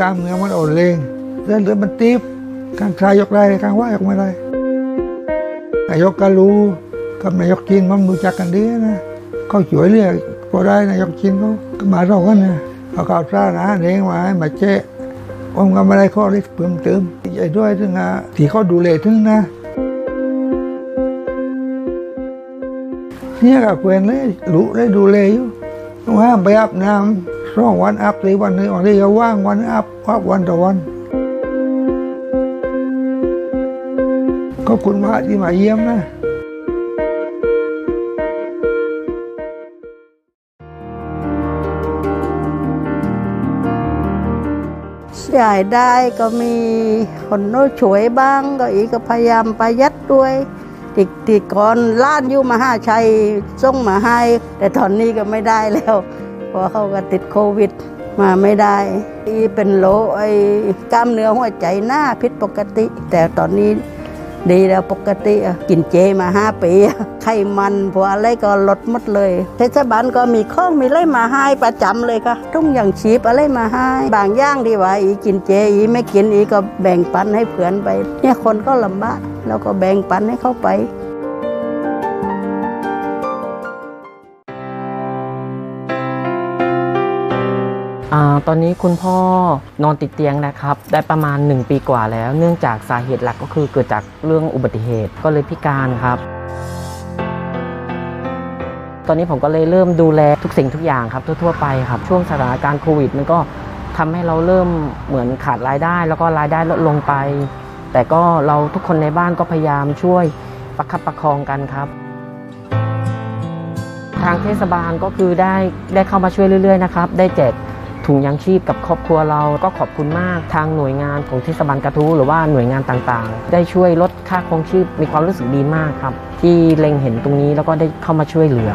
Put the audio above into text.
กล้ามเนื้อมันอ่อนแรงเส้นเลือดมันตีบข้างซ้ายยกได้ข้างขวายกไม่ได้นายกก็รู้กับนายกจีนมันรู้จักกันดีนะเขาช่วยเหลือพอได้นายกจีนเขาก็มาเรากันนะเอาข่าวสารนะเลี้ยงมาให้มาเจ๊ผมก็ไม่ได้ข้อได้เพิ่มเติมใหญ่ด้วยถึงอะที่เขาดูแลถึงนะเนี่ยกับเพื่อนเลยรู้ได้ดูแลอยู่ต้องห้ามไปอาบน้ำ สองวันอาบสี่วันนี้วันนี้ก็ว่างวันอาบอาบวันต่อวันขอบคุณมาที่มาเยี่ยมนะจ่ายได้ก็มีคนโน้นช่วยบ้างก็อีกก็พยายามประหยัดด้วยติดติดก่อนล้านอยู่มหาชัยส่งมาให้ แต่ตอนนี้ก็ไม่ได้แล้ว พราะเขาก็ติดโควิดมาไม่ได้อีเป็นโรคไอกล้ามเนื้อหัวใจหน้าผิดปกติ แต่ตอนนี้ดีแล้วปกติกินเจมาห้าปีไขมันพวกอะไรก็ลดหมดเลยเทศบาลก็มีข้องมีอะไรมาให้ประจำเลยค่ะทุ่งอย่างชีพอะไรมาให้บางย่างที่ว่าอีกินเจอีไม่กินอีก็แบ่งปันให้เพื่อนไป เนี่ยคนก็ลำบากแล้วก็แบ่งปันให้เขาไป อตอนนี้คุณพ่อนอนติดเตียงนะครับ ได้ประมาณ 1 ปีกว่าแล้ว เนื่องจากสาเหตุหลักก็คือเกิดจากเรื่องอุบัติเหตุก็เลยพิการครับ ตอนนี้ผมก็เลยเริ่มดูแลทุกสิ่งทุกอย่างครับ ทั่วๆไปครับ ช่วงสถานการณ์โควิด มันก็ทำให้เราเริ่มเหมือนขาดรายได้ แล้วก็รายได้ลดลงไป แต่ก็เราทุกคนในบ้านก็พยายามช่วยประคับประคองกันครับทางเทศบาลก็คือได้ได้เข้ามาช่วยเรื่อยๆนะครับ ได้แจก ถุงยางชีพกับครอบครัวเราก็ขอบคุณมากทางหน่วยงานของเทศบาลกระทู้หรือว่าหน่วยงานต่างๆ ได้ช่วยลดค่าครองชีพมีความรู้สึกดีมากครับ ที่เล็งเห็นตรงนี้แล้วก็ได้เข้ามาช่วยเหลือ